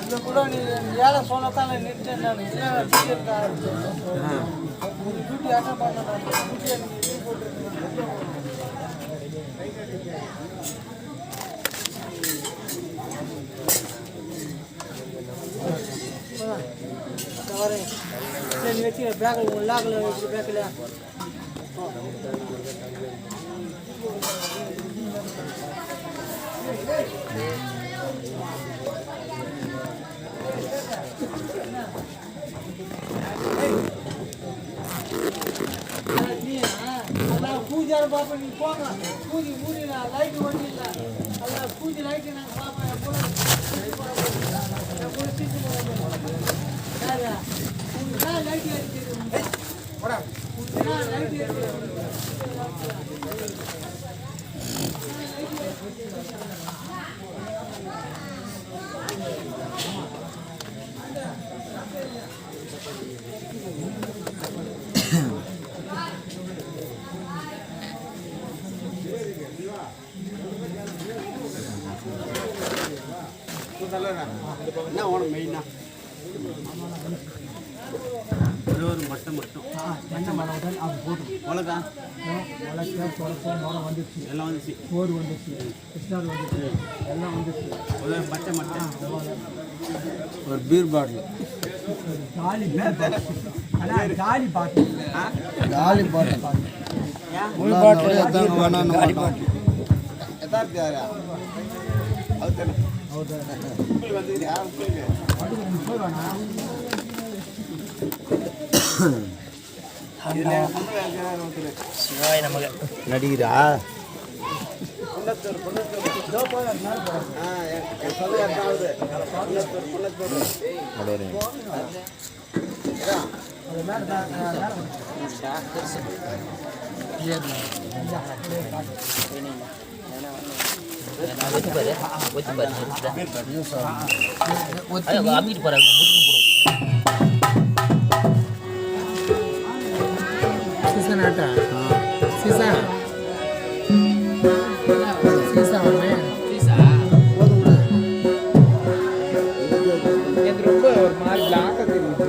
இந்த கூட நீ ஏழை சொன்னதால நிறுத்தேன் நான். இல்லை டியூட்டி எடுக்க டியூட்டி அட்டன் டியூட்டி எனக்கு சரி வச்சு பேக்கில் லாக்கில் வச்சு பேக்கில் பூஜை பார்ப்பேன் நீ போங்க. பூஜை பூஜை லைட் ஒன்றும் இல்லை. அதான் பூஜை லைட்டு நாங்கள் கூட என் கூட சீட்டு யாரா? உங்களுக்கு தான் லைட் அடிக்கிறது என்ன ஓணும் மெயினா ஒரே ஒரு மட்டை மட்டும். என்ன மனவுடன் அது போதும். மிளகா? வழக்கு தொடக்கம் மனம் வந்துச்சு எல்லாம் வந்துச்சு. சோறு வந்துச்சு கிருஷ்ணார் வந்துச்சு எல்லாம் வந்துச்சு ஒரு மட்டை ஒரு பீர் பாட்டில் காலி ஆனால் காலி பாட்டு காலி பாட்டில் முழு பாட்டில் எத்தனை வேணாம் எதார்த்து யாரா? அது யார் ஒருத்தர் நடிகிறா பொண்ணத்தூர் அம்மிட்டு போற போடும் சீசன் ஆட்டா சீசா சீசா ஒன்று இது ரொம்ப ஒரு மாதிரி பிளாக்காக தெரியுது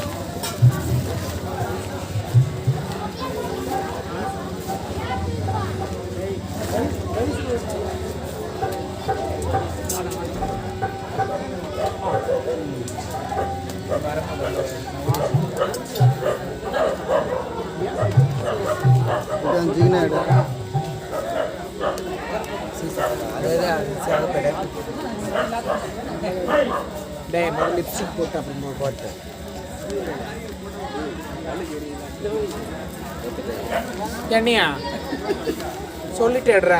சிக்கன டே முதல்ல லிப்ஸ்டிக் போட்டு அப்புறமா போட்டு என்னையா? சொல்லிட்டேடுறா.